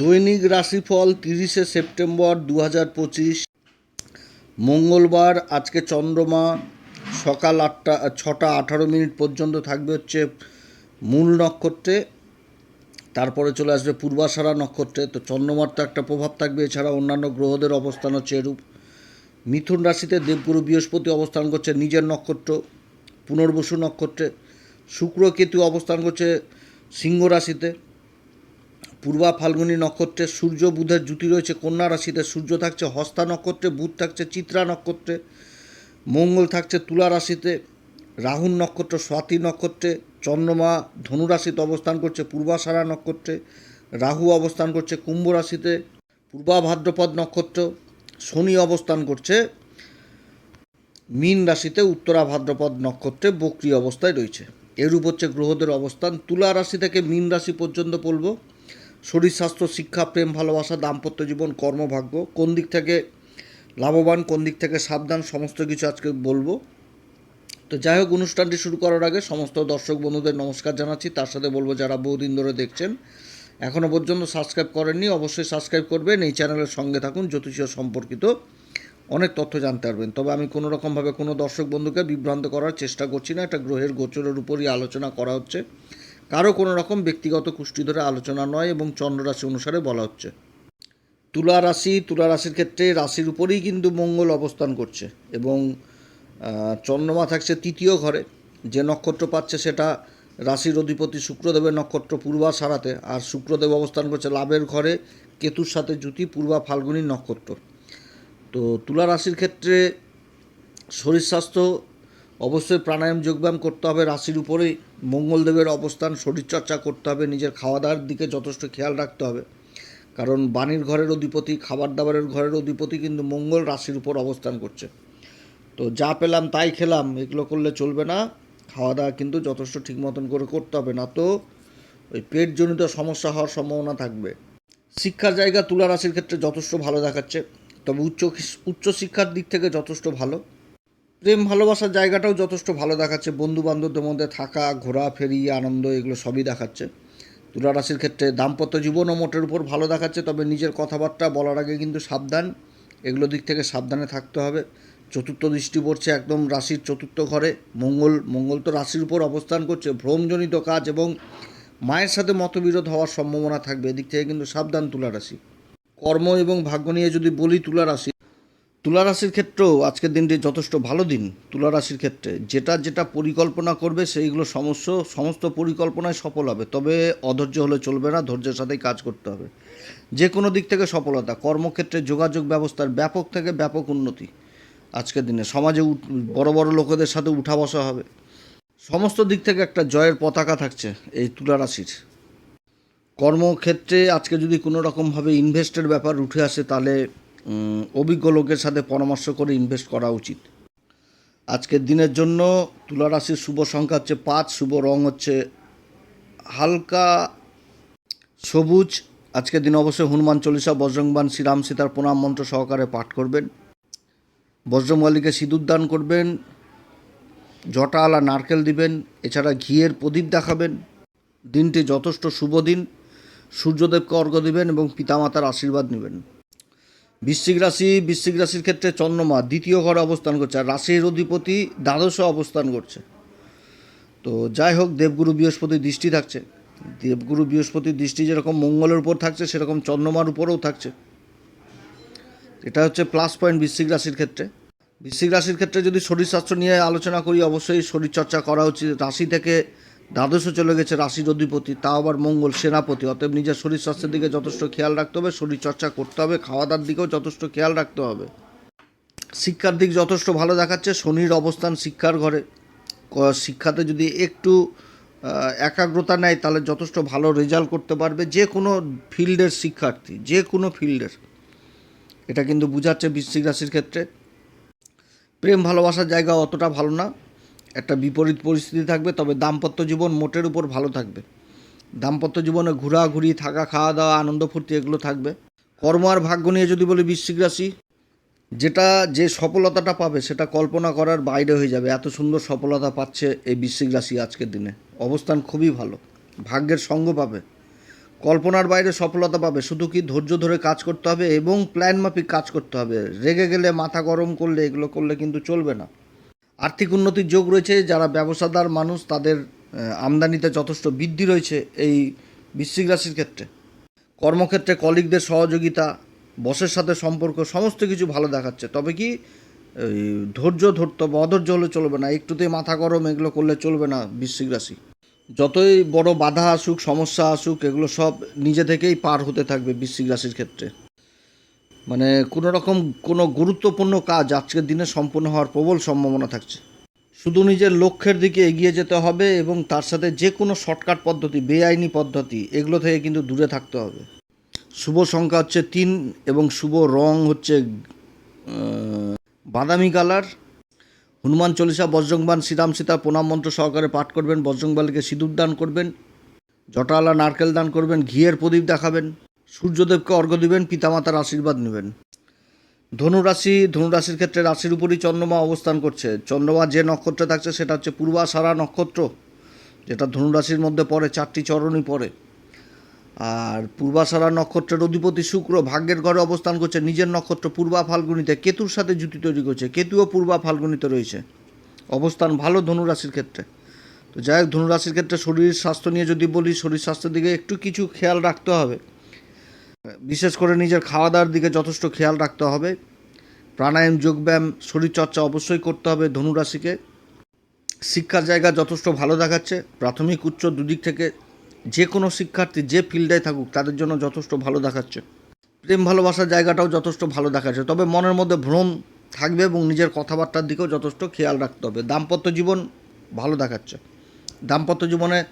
দৈনিক রাশিফল তিরিশে সেপ্টেম্বর দু হাজার পঁচিশ। মঙ্গলবার, আজকে চন্দ্রমা, সকাল আটটা, ছটা আঠারো মিনিট পর্যন্ত থাকবে হচ্ছে মূল নক্ষত্রে। তারপরে চলে আসবে পূর্বাষাঢ়া নক্ষত্রে। তো চন্দ্রমার তো একটা প্রভাব থাকবে, এছাড়া অন্যান্য গ্রহদের অবস্থান হচ্ছে এরূপ। মিথুন রাশিতে দেবগুরু বৃহস্পতি অবস্থান করছে নিজের নক্ষত্র, পুনর্বসু নক্ষত্রে। শুক্র কেতু অবস্থান করছে সিংহ রাশিতে। পূর্বা ফাল্গুনী নক্ষত্রে সূর্য, বুধের জুতি রয়েছে, কন্যা রাশিতে সূর্য থাকছে, হস্তা নক্ষত্রে বুধ থাকছে, চিত্রা নক্ষত্রে মঙ্গল থাকছে, তুলা রাশিতে রাহুল নক্ষত্র, স্বাতি নক্ষত্রে চন্দ্রমা ধনুরাশিতে অবস্থান করছে পূর্বাষাঢ়া নক্ষত্রে রাহু অবস্থান করছে, কুম্ভ রাশিতে পূর্বা ভাদ্রপদ নক্ষত্র শনি অবস্থান করছে, মীন রাশিতে উত্তরা ভাদ্রপদ নক্ষত্রে বক্রি অবস্থায় রয়েছে। এরূপ হচ্ছে গ্রহদের অবস্থান। তুলা রাশি থেকে মীন রাশি পর্যন্ত বলব। শরীর, স্বাস্থ্য, শিক্ষা, প্রেম, ভালোবাসা, দাম্পত্য জীবন, কর্মভাগ্য, কোন দিক থেকে লাভবান, কোন দিক থেকে সাবধান, সমস্ত কিছু আজকে বলব। তো যাই হোক, অনুষ্ঠানটি শুরু করার আগে সমস্ত দর্শক বন্ধুদের নমস্কার জানাচ্ছি। তার সাথে বলব, যারা বহুদিন ধরে দেখছেন এখনও পর্যন্ত সাবস্ক্রাইব করেননি, অবশ্যই সাবস্ক্রাইব করবেন। এই চ্যানেলের সঙ্গে থাকুন, জ্যোতিষীয় সম্পর্কিত অনেক তথ্য জানতে পারবেন। তবে আমি কোনো রকমভাবে কোনো দর্শক বন্ধুকে বিভ্রান্ত করার চেষ্টা করছি না। এটা গ্রহের গোচরের উপরই আলোচনা করা হচ্ছে। কারও কোনো রকম ব্যক্তিগত কুষ্টি ধরে আলোচনা নয় এবং চন্দ্ররাশি অনুসারে বলা হচ্ছে। তুলা রাশি, তুলা রাশির ক্ষেত্রে রাশির উপরেই কিন্তু মঙ্গল অবস্থান করছে এবং চন্দ্রমা থাকছে তৃতীয় ঘরে। যে নক্ষত্র পাচ্ছে সেটা রাশির অধিপতি শুক্রদেবের নক্ষত্র পূর্বা সারাতে আর শুক্রদেব অবস্থান করছে লাভের ঘরে, কেতুর সাথে জুতি পূর্বা ফাল্গুনী নক্ষত্র। তো তুলা রাশির ক্ষেত্রে শরীর স্বাস্থ্য অবশ্যই প্রাণায়াম, যোগব্যায়াম করতে হবে। রাশির উপরেই মঙ্গলদেবের অবস্থান, শরীরচর্চা করতে হবে, নিজের খাওয়া দাওয়ার দিকে যথেষ্ট খেয়াল রাখতে হবে। কারণ বাণীর ঘরের অধিপতি খাবার দাবারের ঘরের অধিপতি কিন্তু মঙ্গল রাশির উপর অবস্থান করছে। তো যা পেলাম তাই খেলাম, এগুলো করলে চলবে না। খাওয়া দাওয়া কিন্তু যথেষ্ট ঠিক মতন করে করতে হবে, না তো ওই পেটজনিত সমস্যা হওয়ার সম্ভাবনা থাকবে। শিক্ষার জায়গা তুলা রাশির ক্ষেত্রে যথেষ্ট ভালো দেখাচ্ছে। তবে উচ্চ উচ্চ শিক্ষার দিক থেকে যথেষ্ট ভালো। প্রেম ভালোবাসার জায়গাটাও যথেষ্ট ভালো দেখাচ্ছে। বন্ধু বান্ধবদের মধ্যে থাকা, ঘোরাফেরি, আনন্দ, এগুলো সবই দেখাচ্ছে। তুলা রাশির ক্ষেত্রে দাম্পত্য জীবনও মোটের উপর ভালো দেখাচ্ছে, তবে নিজের কথাবার্তা বলার আগে কিন্তু সাবধান। এগুলো দিক থেকে সাবধানে থাকতে হবে। চতুর্থ দৃষ্টি পড়ছে একদম রাশির চতুর্থ ঘরে। মঙ্গল মঙ্গল তো রাশির উপর অবস্থান করছে। ভ্রমজনিত কাজ এবং মায়ের সাথে মতবিরোধ হওয়ার সম্ভাবনা থাকবে। এদিক থেকে কিন্তু সাবধান তুলা রাশি। কর্ম এবং ভাগ্য নিয়ে যদি বলি তুলা রাশি তুলা রাশির ক্ষেত্রেও আজকের দিনটি যথেষ্ট ভালো দিন তুলা রাশির ক্ষেত্রে। যেটা যেটা পরিকল্পনা করবে সেইগুলো সমস্ত সমস্ত পরিকল্পনায় সফল হবে। তবে অধৈর্য হলে চলবে না, ধৈর্যের সাথেই কাজ করতে হবে। যে কোনো দিক থেকে সফলতা, কর্মক্ষেত্রে যোগাযোগ ব্যবস্থার ব্যাপক থেকে ব্যাপক উন্নতি আজকের দিনে। সমাজে বড় বড় লোকেদের সাথে উঠা বসা হবে। সমস্ত দিক থেকে একটা জয়ের পতাকা থাকছে এই তুলা রাশির। কর্মক্ষেত্রে আজকে যদি কোনো রকমভাবে ইনভেস্টের ব্যাপার উঠে আসে, তাহলে অভিজ্ঞ লোকের সাথে পরামর্শ করে ইনভেস্ট করা উচিত। আজকের দিনের জন্য তুলা রাশির শুভ সংখ্যা হচ্ছে পাঁচ, শুভ রং হচ্ছে হালকা সবুজ। আজকের দিন অবশ্যই হনুমান চল্লিশা বজরংবান শ্রীরাম সীতার প্রণাম মন্ত্র সহকারে পাঠ করবেন। বজ্রমালিকে সিঁদুর দান করবেন। জটা আলা নারকেল দিবেন। এছাড়া ঘিয়ের প্রদীপ দেখাবেন। দিনটি যথেষ্ট শুভ দিন। সূর্যদেবকে অর্ঘ্য দিবেন এবং পিতামাতার আশীর্বাদ নেবেন। বৃশ্চিক রাশি, বৃশ্চিক রাশির ক্ষেত্রে চন্দ্রমা দ্বিতীয় ঘরে অবস্থান করছে আর রাশির অধিপতি দ্বাদশে অবস্থান করছে। তো যাই হোক, দেবগুরু বৃহস্পতির দৃষ্টি থাকছে। দেবগুরু বৃহস্পতির দৃষ্টি যেরকম মঙ্গলের উপর থাকছে, সেরকম চন্দ্রমার উপরেও থাকছে। এটা হচ্ছে প্লাস পয়েন্ট বৃশ্চিক রাশির ক্ষেত্রে। বৃশ্চিক রাশির ক্ষেত্রে যদি শরীর স্বাস্থ্য নিয়ে আলোচনা করি, অবশ্যই শরীরচর্চা করা উচিত। রাশি থেকে দ্বাদশে চলে গেছে রাশির অধিপতি, তাও আবার মঙ্গল সেনাপতি। অতএব নিজের শরীর স্বাস্থ্যের দিকে যথেষ্ট খেয়াল রাখতে হবে শরীরচর্চা করতে হবে খাওয়া দাওয়ার দিকেও যথেষ্ট খেয়াল রাখতে হবে। শিক্ষার দিক যথেষ্ট ভালো দেখাচ্ছে, শনির অবস্থান শিক্ষার ঘরে। শিক্ষাতে যদি একটু একাগ্রতা নেয়, তাহলে যথেষ্ট ভালো রেজাল্ট করতে পারবে যে কোনো ফিল্ডের শিক্ষার্থী, যে কোনো ফিল্ডের। এটা কিন্তু বুঝাচ্ছে বৃশ্চিক রাশির ক্ষেত্রে। প্রেম ভালোবাসার জায়গা অতটা ভালো না। একটা বিপরীত পরিস্থিতি থাকবে, তবে দাম্পত্য জীবন মোটের উপর ভালো থাকবে। দাম্পত্য জীবনে ঘোরাঘুরি, থাকা, খাওয়া দাওয়া, আনন্দ ফুর্তি এগুলো থাকবে। কর্ম আর ভাগ্য নিয়ে যদি বলি বৃশ্চিক রাশি, যেটা যে সফলতাটা পাবে সেটা কল্পনা করার বাইরে হয়ে যাবে। এত সুন্দর সফলতা পাচ্ছে এই বৃশ্চিক রাশি আজকের দিনে। অবস্থান খুবই ভালো। ভাগ্যের সঙ্গ পাবে। কল্পনার বাইরে সফলতা পাবে। শুধু কি ধৈর্য ধরে কাজ করতে হবে এবং প্ল্যান মাফিক কাজ করতে হবে। রেগে গেলে মাথা গরম করলে এগুলো করলে কিন্তু চলবে না। আর্থিক উন্নতির যোগ রয়েছে, যারা ব্যবসাদার মানুষ, তাদের আমদানিতে যথেষ্ট বৃদ্ধি রয়েছে এই বৃশ্চিক রাশির ক্ষেত্রে। কর্মক্ষেত্রে কলিগদের সহযোগিতা, বসের সাথে সম্পর্ক, সমস্ত কিছু ভালো দেখাচ্ছে। তবে কি ধৈর্য ধরতে হবে, অধৈর্য হলে চলবে না একটুতেই মাথা গরম, এগুলো করলে চলবে না বৃশ্চিক রাশি। যতই বড় বাধা আসুক, সমস্যা আসুক, এগুলো সব নিজে থেকেই পার হতে থাকবে বৃশ্চিক রাশির ক্ষেত্রে। মানে কোনো রকম কোনো গুরুত্বপূর্ণ কাজ আজকের দিনে সম্পূর্ণ হওয়ার প্রবল সম্ভাবনা থাকছে। শুধু নিজের লক্ষ্যের দিকে এগিয়ে যেতে হবে এবং তার সাথে যে কোনো শর্টকাট পদ্ধতি, বেআইনি পদ্ধতি, এগুলো থেকে কিন্তু দূরে থাকতে হবে। শুভ সংখ্যা হচ্ছে তিন এবং শুভ রং হচ্ছে বাদামি কালার। হনুমান চল্লিশা বজ্রংবান শ্রীরাম সীতা, প্রণাম মন্ত্র সহকারে পাঠ করবেন বজ্রংবালকে সিঁদুর দান করবেন, জটালা, নারকেল দান করবেন, ঘিয়ের প্রদীপ দেখাবেন। সূর্যদেবকে অর্ঘ্য দিবেন, পিতামাতার আশীর্বাদ নেবেন। ধনুরাশি, ধনুরাশির ক্ষেত্রে রাশির উপরই চন্দ্রমা অবস্থান করছে। চন্দ্রমা যে নক্ষত্রে থাকছে সেটা হচ্ছে পূর্বাষাঢ়া নক্ষত্র, যেটা ধনুরাশির মধ্যে পড়ে, চারটি চরণই পড়ে। আর পূর্বাষাঢ়া নক্ষত্রের অধিপতি শুক্র ভাগ্যের ঘরে অবস্থান করছে, নিজের নক্ষত্র পূর্বা ফাল্গুনিতে, কেতুর সাথে জুতি তৈরি করছে, কেতুও পূর্বা ফাল্গুনিতে রয়েছে। অবস্থান ভালো ধনুরাশির ক্ষেত্রে। তো যাই হোক, ধনুরাশির ক্ষেত্রে শরীর স্বাস্থ্য নিয়ে যদি বলি, শরীর স্বাস্থ্যের দিকে একটু কিছু খেয়াল রাখতে হবে। বিশেষ করে নিজের খাওয়া দাওয়ার দিকে যথেষ্ট খেয়াল রাখতে হবে। প্রাণায়াম, যোগব্যায়াম, শরীরচর্চা অবশ্যই করতে হবে ধনুরাশিকে। শিক্ষার জায়গা যথেষ্ট ভালো দেখাচ্ছে। প্রাথমিক, উচ্চ দুদিক থেকে যে কোনো শিক্ষার্থী যে ফিল্ডে থাকুক, তাদের জন্য যথেষ্ট ভালো দেখাচ্ছে। প্রেম, ভালোবাসার জায়গাটাও যথেষ্ট ভালো দেখাচ্ছে। তবে মনের মধ্যে ভ্রম থাকবে এবং নিজের কথাবার্তার দিকেও যথেষ্ট খেয়াল রাখতে হবে। দাম্পত্য জীবন ভালো দেখাচ্ছে। দাম্পত্য জীবনে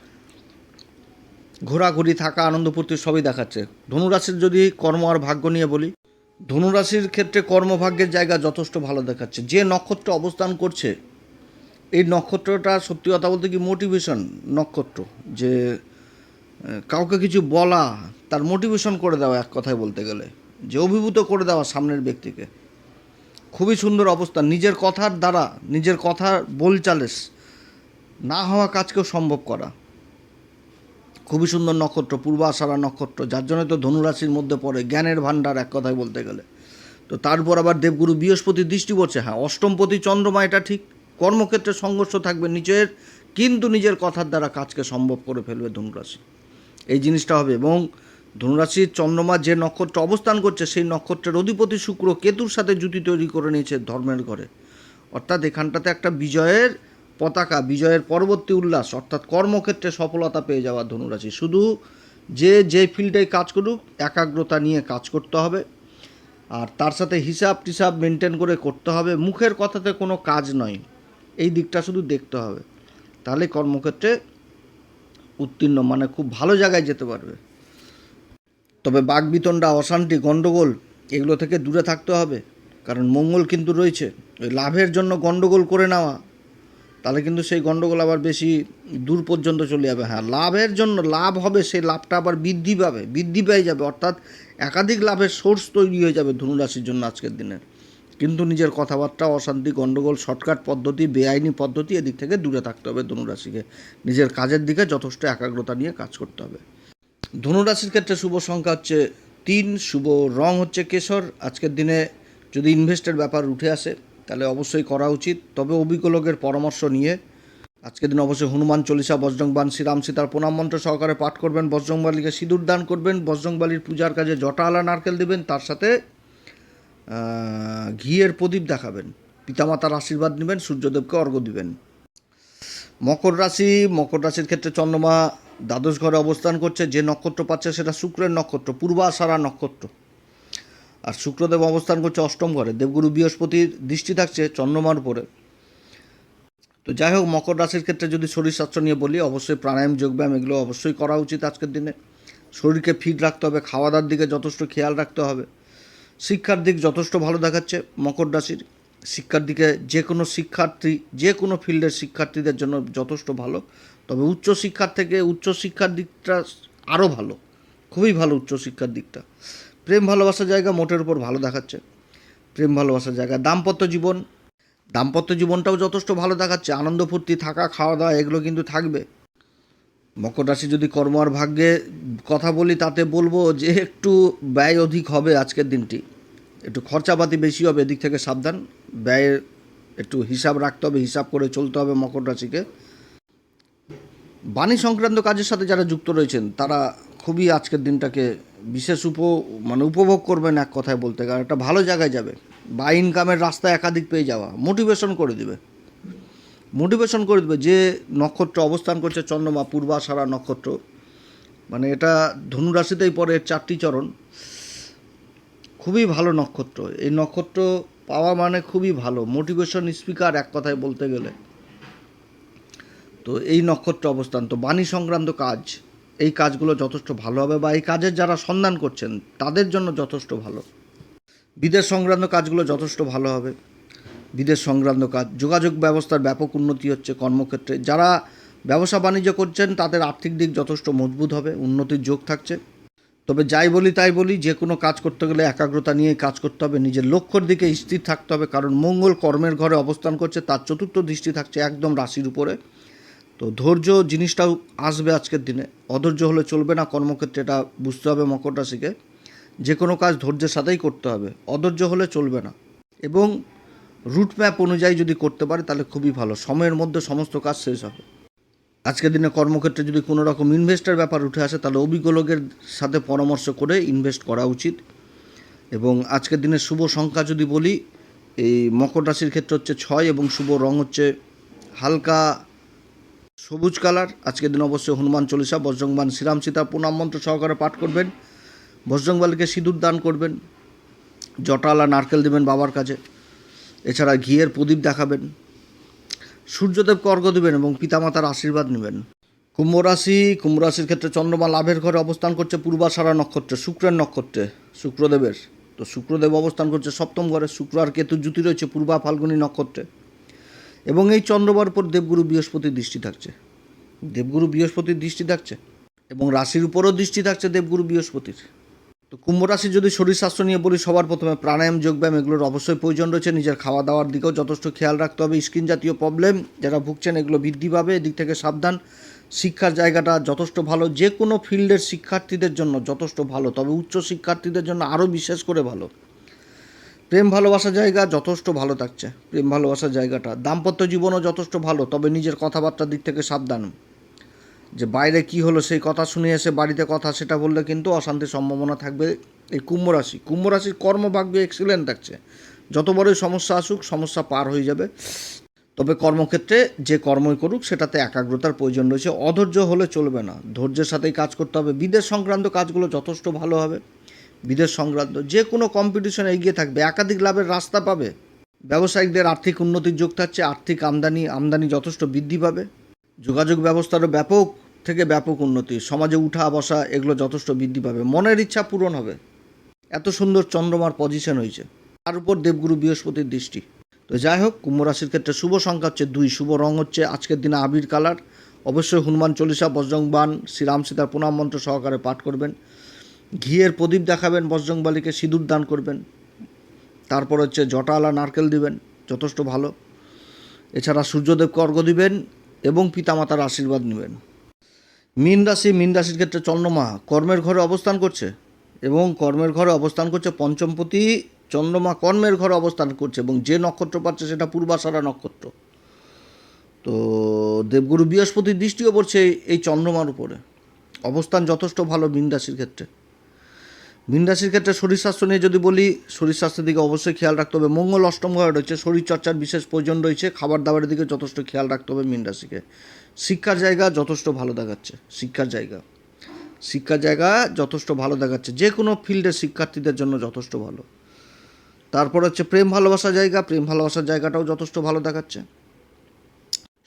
ঘোরাঘুরি থাকা, আনন্দ ফুর্তি সবই দেখাচ্ছে। ধনুরাশির যদি কর্ম আর ভাগ্য নিয়ে বলি, ধনুরাশির ক্ষেত্রে কর্মভাগ্যের জায়গা যথেষ্ট ভালো দেখাচ্ছে। যে নক্ষত্র অবস্থান করছে, এই নক্ষত্রটা সত্যি কথা বলতে কি মোটিভেশন নক্ষত্র। যে কাউকে কিছু বলা, তার মোটিভেশন করে দেওয়া এক কথায় বলতে গেলে। যে অভিভূত করে দেওয়া সামনের ব্যক্তিকে। খুবই সুন্দর অবস্থা। নিজের কথার দ্বারা, নিজের কথার বলচালেস না হওয়া কাজকেও সম্ভব করা। খুবই সুন্দর নক্ষত্র পূর্বাষাঢ়া নক্ষত্র, যার জন্য তো ধনুরাশির মধ্যে পড়ে, জ্ঞানের ভাণ্ডার এক কথায় বলতে গেলে। তো তারপর আবার দেবগুরু বৃহস্পতির দৃষ্টি পড়ছে হ্যাঁ অষ্টমপতি চন্দ্রমা এটা ঠিক, কর্মক্ষেত্রে সংঘর্ষ থাকবে নিজের কিন্তু নিজের কথার দ্বারা কাজকে সম্ভব করে ফেলবে ধনুরাশি। এই জিনিসটা হবে এবং ধনুরাশির চন্দ্রমা যে নক্ষত্র অবস্থান করছে, সেই নক্ষত্রের অধিপতি শুক্র কেতুর সাথে জুতি তৈরি করে নিয়েছে ধর্মের ঘরে। অর্থাৎ এখানটাতে একটা বিজয়ের পতাকা, বিজয়ের পরবর্তী উল্লাস, অর্থাৎ কর্মক্ষেত্রে সফলতা পেয়ে যাওয়া ধনুরাশি। শুধু যে যে ফিল্ডে কাজ করুক, একাগ্রতা নিয়ে কাজ করতে হবে। আর তার সাথে হিসাব টিসাব মেনটেন করে করতে হবে। মুখের কথাতে কোনো কাজ নয়। এই দিকটা শুধু দেখতে হবে। তাহলে কর্মক্ষেত্রে উত্তীর্ণ মানে খুব ভালো জায়গায় যেতে পারবে। তবে বাগবিতণ্ডা অশান্তি, গণ্ডগোল, এগুলো থেকে দূরে থাকতে হবে। কারণ মঙ্গল কিন্তু রয়েছে। ওই লাভের জন্য গণ্ডগোল করে নেওয়া। তাহলে কিন্তু সেই গণ্ডগোল আবার বেশি দূর পর্যন্ত চলে যাবে। হ্যাঁ লাভের জন্য লাভ হবে, সেই লাভটা আবার বৃদ্ধি পাবে, বৃদ্ধি পেয়ে যাবে। অর্থাৎ একাধিক লাভের সোর্স তৈরি হয়ে যাবে ধনুরাশির জন্য আজকের দিনে। কিন্তু নিজের কথাবার্তা, অশান্তি গণ্ডগোল শর্টকাট পদ্ধতি, বেআইনি পদ্ধতি এদিক থেকে দূরে থাকতে হবে ধনুরাশিকে। নিজের কাজের দিকে যথেষ্ট একাগ্রতা নিয়ে কাজ করতে হবে। ধনুরাশির ক্ষেত্রে শুভ সংখ্যা হচ্ছে তিন, শুভ রং হচ্ছে কেশর। আজকের দিনে যদি ইনভেস্টের ব্যাপার উঠে আসে তাহলে অবশ্যই করা উচিত। তবে অভিজ্ঞ লোকের পরামর্শ নিয়ে আজকের দিন অবশ্যই হনুমান চল্লিশা বজরংবান শ্রীরাম সীতার প্রণাম মন্ত্র সহকারে পাঠ করবেন, বজরংবালিকে সিঁদুর দান করবেন, বজরংবালির পূজার কাজে জটা আলা নারকেল দেবেন, তার সাথে ঘিয়ের প্রদীপ দেখাবেন। পিতামাতার আশীর্বাদ নেবেন, সূর্যদেবকে অর্ঘ্য দিবেন। মকর রাশি, মকর রাশির ক্ষেত্রে চন্দ্রমা দ্বাদশ ঘরে অবস্থান করছে। যে নক্ষত্র পাচ্ছে সেটা শুক্রের নক্ষত্র, পূর্বাষাঢ়া নক্ষত্র। আর শুক্রদেব অবস্থান করছে অষ্টম ঘরে। দেবগুরু বৃহস্পতির দৃষ্টি থাকছে চন্দ্রমার উপরে। তো যাই হোক, মকর রাশির ক্ষেত্রে যদি শরীর স্বাস্থ্য নিয়ে বলি, অবশ্যই প্রাণায়াম, যোগব্যায়াম এগুলো অবশ্যই করা উচিত আজকের দিনে। শরীরকে ফিট রাখতে হবে খাওয়া দাওয়ার দিকে যথেষ্ট খেয়াল রাখতে হবে। শিক্ষার দিক যথেষ্ট ভালো দেখাচ্ছে মকর রাশির। শিক্ষার দিকে যে কোনো শিক্ষার্থী, যে কোনো ফিল্ডের শিক্ষার্থীদের জন্য যথেষ্ট ভালো। তবে উচ্চ শিক্ষার থেকে উচ্চ শিক্ষার দিকটা আরও ভালো। খুবই ভালো উচ্চ শিক্ষার দিকটা। প্রেম ভালোবাসার জায়গা মোটের উপর ভালো দেখাচ্ছে। প্রেম ভালোবাসার জায়গা, দাম্পত্য জীবন, দাম্পত্য জীবনটাও যথেষ্ট ভালো দেখাচ্ছে। আনন্দ, ফুর্তি, থাকা, খাওয়া দাওয়া, এগুলো কিন্তু থাকবে। মকর রাশি যদি কর্ম আর ভাগ্যে কথা বলি, তাতে বলব যে একটু ব্যয় অধিক হবে আজকের দিনটি। একটু খরচাপাতি বেশি হবে, এদিক থেকে সাবধান। ব্যয়ের একটু হিসাব রাখতে হবে, হিসাব করে চলতে হবে মকর রাশিকে। বাণী সংক্রান্ত কাজের সাথে যারা যুক্ত রয়েছেন, তারা খুবই আজকের দিনটাকে বিশেষ উপ মানে উপভোগ করবেন এক কথায় বলতে গেলে একটা ভালো জায়গায় যাবে। বা ইনকামের রাস্তা একাধিক পেয়ে যাওয়া। মোটিভেশন করে দিবে। মোটিভেশন করে দেবে যে নক্ষত্র অবস্থান করছে, চন্দ্রমা, পূর্বাশারা নক্ষত্র। মানে এটা ধনুরাশিতেই পড়ে, এর চারটি চরণ। খুবই ভালো নক্ষত্র। এই নক্ষত্র পাওয়া মানে খুবই ভালো। মোটিভেশন স্পিকার এক কথায় বলতে গেলে। তো এই নক্ষত্র অবস্থান। তো বাণী সংক্রান্ত কাজ। এই কাজগুলো যথেষ্ট ভালো হবে বা এই কাজের যারা সন্ধান করছেন, তাদের জন্য যথেষ্ট ভালো। বিদেশ সংক্রান্ত কাজগুলো যথেষ্ট ভালো হবে। বিদেশ সংক্রান্ত কাজ, যোগাযোগ ব্যবস্থার ব্যাপক উন্নতি হচ্ছে কর্মক্ষেত্রে। যারা ব্যবসা বাণিজ্য করছেন, তাদের আর্থিক দিক যথেষ্ট মজবুত হবে, উন্নতির যোগ থাকছে। তবে যাই বলি তাই বলি, যে কোনো কাজ করতে গেলে একাগ্রতা নিয়ে কাজ করতে হবে, নিজের লক্ষ্যর দিকে স্থির থাকতে হবে, কারণ মঙ্গল কর্মের ঘরে অবস্থান করছে, তার চতুর্থ দৃষ্টি থাকছে একদম রাশির উপরে। তো ধৈর্য জিনিসটাও আসবে আজকের দিনে। অধৈর্য হলে চলবে না, কর্মক্ষেত্রে এটা বুঝতে হবে মকর রাশিকে যে কোনো কাজ ধৈর্যের সাথেই করতে হবে, অধৈর্য হলে চলবে না। এবং রুট ম্যাপ অনুযায়ী যদি করতে পারে তাহলে খুবই ভালো, সময়ের মধ্যে সমস্ত কাজ শেষ হবে। আজকের দিনে কর্মক্ষেত্রে যদি কোনো রকম ইনভেস্টের ব্যাপার উঠে আসে তাহলে অভিজ্ঞ লোকের সাথে পরামর্শ করে ইনভেস্ট করা উচিত। এবং আজকের দিনের শুভ সংখ্যা যদি বলি, এই মকর রাশির ক্ষেত্রে হচ্ছে ছয় এবং শুভ রং হচ্ছে হালকা সবুজ কালার। আজকের দিন অবশ্যই হনুমান চল্লিশা বজ্রংবান শ্রীরাম সীতা প্রণাম মন্ত্র সহকারে পাঠ করবেন। বজ্রংবালিকে সিঁদুর দান করবেন। জটালা নারকেল দেবেন বাবার কাছে। এছাড়া ঘিয়ের প্রদীপ দেখাবেন। সূর্যদেবকে অর্ঘ্য দেবেন এবং পিতামাতার আশীর্বাদ নেবেন। কুম্ভ রাশি, কুম্ভ রাশির ক্ষেত্রে চন্দ্রমা লাভের ঘরে অবস্থান করছে পূর্বাশারা নক্ষত্রে, শুক্রের নক্ষত্রে, শুক্রদেবের। তো শুক্রদেব অবস্থান করছে সপ্তম ঘরে, শুক্র আর কেতু জ্যোতি রয়েছে পূর্বা ফাল্গুনী নক্ষত্রে। এবং এই চন্দ্রবার উপর দেবগুরু বৃহস্পতির দৃষ্টি থাকছে। দেবগুরু বৃহস্পতির দৃষ্টি থাকছে এবং রাশির উপরও দৃষ্টি থাকছে দেবগুরু বৃহস্পতির। তো কুম্ভ রাশি যদি শরীর স্বাস্থ্য নিয়ে বলি, সবার প্রথমে প্রাণায়াম, যোগব্যায়াম এগুলোর অবশ্যই প্রয়োজন রয়েছে। নিজের খাওয়া দাওয়ার দিকেও যথেষ্ট খেয়াল রাখতে হবে। স্কিন জাতীয় প্রবলেম, যারা ভুগছেন এগুলো বৃদ্ধি পাবে। এদিক থেকে সাবধান। শিক্ষার জায়গাটা যথেষ্ট ভালো। যে কোনো ফিল্ডের শিক্ষার্থীদের জন্য যথেষ্ট ভালো। তবে উচ্চ শিক্ষার্থীদের জন্য আরও বিশেষ করে ভালো। প্রেম ভালোবাসার জায়গা যথেষ্ট ভালো থাকছে, প্রেম ভালোবাসার জায়গাটা। দাম্পত্য জীবনও যথেষ্ট ভালো, তবে নিজের কথাবার্তার দিক থেকে সাবধান। যে বাইরে কি হলো সেই কথা শুনে এসে বাড়িতে কথা সেটা বললে কিন্তু অশান্তির সম্ভাবনা থাকবে এই কুম্ভ রাশি। কুম্ভ রাশির কর্মভাগ্য এক্সিলেন্ট থাকছে। যত বড়ই সমস্যা আসুক, সমস্যা পার হয়ে যাবে। তবে কর্মক্ষেত্রে যে কর্মই করুক, সেটাতে একাগ্রতার প্রয়োজন রয়েছে। অধৈর্য হলে চলবে না। ধৈর্যের সাথেই কাজ করতে হবে। বিদেশ সংক্রান্ত কাজগুলো যথেষ্ট ভালো হবে। বিদেশ সংক্রান্ত যে কোনো কম্পিটিশনে এগিয়ে থাকবে। একাধিক লাভের রাস্তা পাবে। ব্যবসায়িকদের আর্থিক উন্নতির যোগ থাকছে। আর্থিক আমদানি আমদানি যথেষ্ট বৃদ্ধি পাবে। যোগাযোগ ব্যবস্থারও ব্যাপক থেকে ব্যাপক উন্নতি। সমাজে উঠা বসা এগুলো যথেষ্ট বৃদ্ধি পাবে। মনের ইচ্ছা পূরণ হবে। এত সুন্দর চন্দ্রমার পজিশন হয়েছে। তার উপর দেবগুরু বৃহস্পতির দৃষ্টি। তো যাই হোক, কুম্ভ রাশির ক্ষেত্রে শুভ সংখ্যা হচ্ছে দুই। শুভ রং হচ্ছে আজকের দিনে আবির কালার। অবশ্যই হনুমান চল্লিশা বজ্রংবান শ্রীরাম সীতার প্রণাম মন্ত্র সহকারে পাঠ করবেন। ঘিয়ের প্রদীপ দেখাবেন বজ্রংবালিকে সিঁদুর দান করবেন। তারপর হচ্ছে জটালা নারকেল দিবেন, যথেষ্ট ভালো। এছাড়া সূর্যদেবকে অর্ঘ্য দিবেন এবং পিতামাতার আশীর্বাদ নেবেন। মীন রাশি, মীন রাশির ক্ষেত্রে চন্দ্রমা কর্মের ঘরে অবস্থান করছে এবং কর্মের ঘরে অবস্থান করছে পঞ্চমপতি, চন্দ্রমা কর্মের ঘরে অবস্থান করছে এবং যে নক্ষত্র পাচ্ছে সেটা পূর্বাশারা নক্ষত্র। তো দেবগুরু বৃহস্পতির দৃষ্টিও পড়ছে এই- এই চন্দ্রমার উপরে। অবস্থান যথেষ্ট ভালো মীন রাশির ক্ষেত্রে। মীন রাশির ক্ষেত্রে শরীর স্বাস্থ্য নিয়ে যদি বলি, শরীর স্বাস্থ্যের দিকে অবশ্যই খেয়াল রাখতে হবে। মঙ্গল অষ্টম ঘরে রয়েছে, শরীর চর্চার বিশেষ প্রয়োজন রয়েছে, খাবার দাবারের দিকে যথেষ্ট খেয়াল রাখতে হবে মীন রাশিকে শিক্ষার জায়গা যথেষ্ট ভালো দেখাচ্ছে, শিক্ষার জায়গা। শিক্ষার জায়গা যথেষ্ট ভালো দেখাচ্ছে, যে কোনো ফিল্ডে শিক্ষার্থীদের জন্য যথেষ্ট ভালো। তারপর হচ্ছে প্রেম ভালোবাসার জায়গা, প্রেম ভালোবাসার জায়গাটাও যথেষ্ট ভালো দেখাচ্ছে।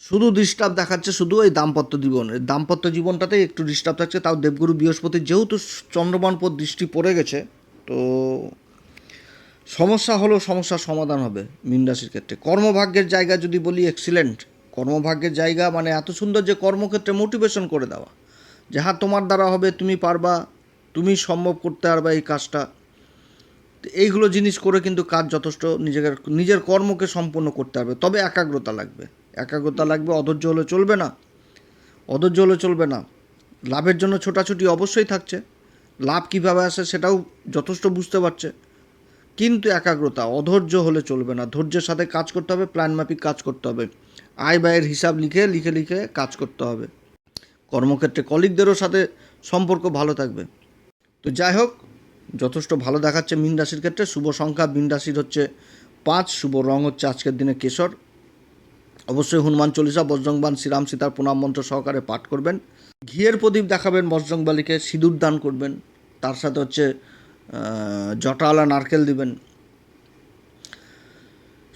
শুধু ডিস্টার্ব দেখাচ্ছে শুধু এই দাম্পত্য জীবন। এই দাম্পত্য জীবনটাতেই একটু ডিস্টার্ব থাকছে, তাও দেবগুরু বৃহস্পতির যেহেতু চন্দ্রমান পর দৃষ্টি পড়ে গেছে, তো সমস্যা হলেও সমস্যার সমাধান হবে মীন রাশির ক্ষেত্রে। কর্মভাগ্যের জায়গা যদি বলি এক্সিলেন্ট কর্মভাগ্যের জায়গা মানে এত সুন্দর যে কর্মক্ষেত্রে মোটিভেশন করে দেওয়া। যে হ্যাঁ তোমার দ্বারা হবে, তুমি পারবা, তুমি সম্ভব করতে পারবা এই কাজটা। এইগুলো জিনিস করে কিন্তু কাজ যথেষ্ট নিজের নিজের কর্মকে সম্পন্ন করতে হবে তবে একাগ্রতা লাগবে। একাগ্রতা লাগবে, অধৈর্য হলে চলবে না। অধৈর্য হলে চলবে না। লাভের জন্য ছোটাছুটি অবশ্যই থাকছে। লাভ কীভাবে আসে সেটাও যথেষ্ট বুঝতে পারছে। কিন্তু একাগ্রতা, অধৈর্য হলে চলবে না। ধৈর্যের সাথে কাজ করতে হবে, প্ল্যান মাফিক কাজ করতে হবে। আয় ব্যয়ের হিসাব লিখে লিখে লিখে কাজ করতে হবে। কর্মক্ষেত্রে কলিগদেরও সাথে সম্পর্ক ভালো থাকবে। তো যাই হোক, যথেষ্ট ভালো দেখাচ্ছে মীন রাশির ক্ষেত্রে। শুভ সংখ্যা মীন রাশির হচ্ছে পাঁচ, শুভ রং হচ্ছে আজকের দিনে কেশর। অবশ্যই হনুমান চল্লিশা বজ্রংবান শ্রীরাম সীতার প্রণাম মন্ত্র সহকারে পাঠ করবেন। ঘিয়ের প্রদীপ দেখাবেন বজ্রংবালিকে সিঁদুর দান করবেন। তার সাথে হচ্ছে জটালা নারকেল দিবেন।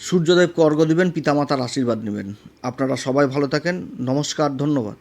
সূর্যদেবকে অর্ঘ্য দিবেন, পিতামাতার আশীর্বাদ নেবেন। আপনারা সবাই ভালো থাকেন। নমস্কার, ধন্যবাদ।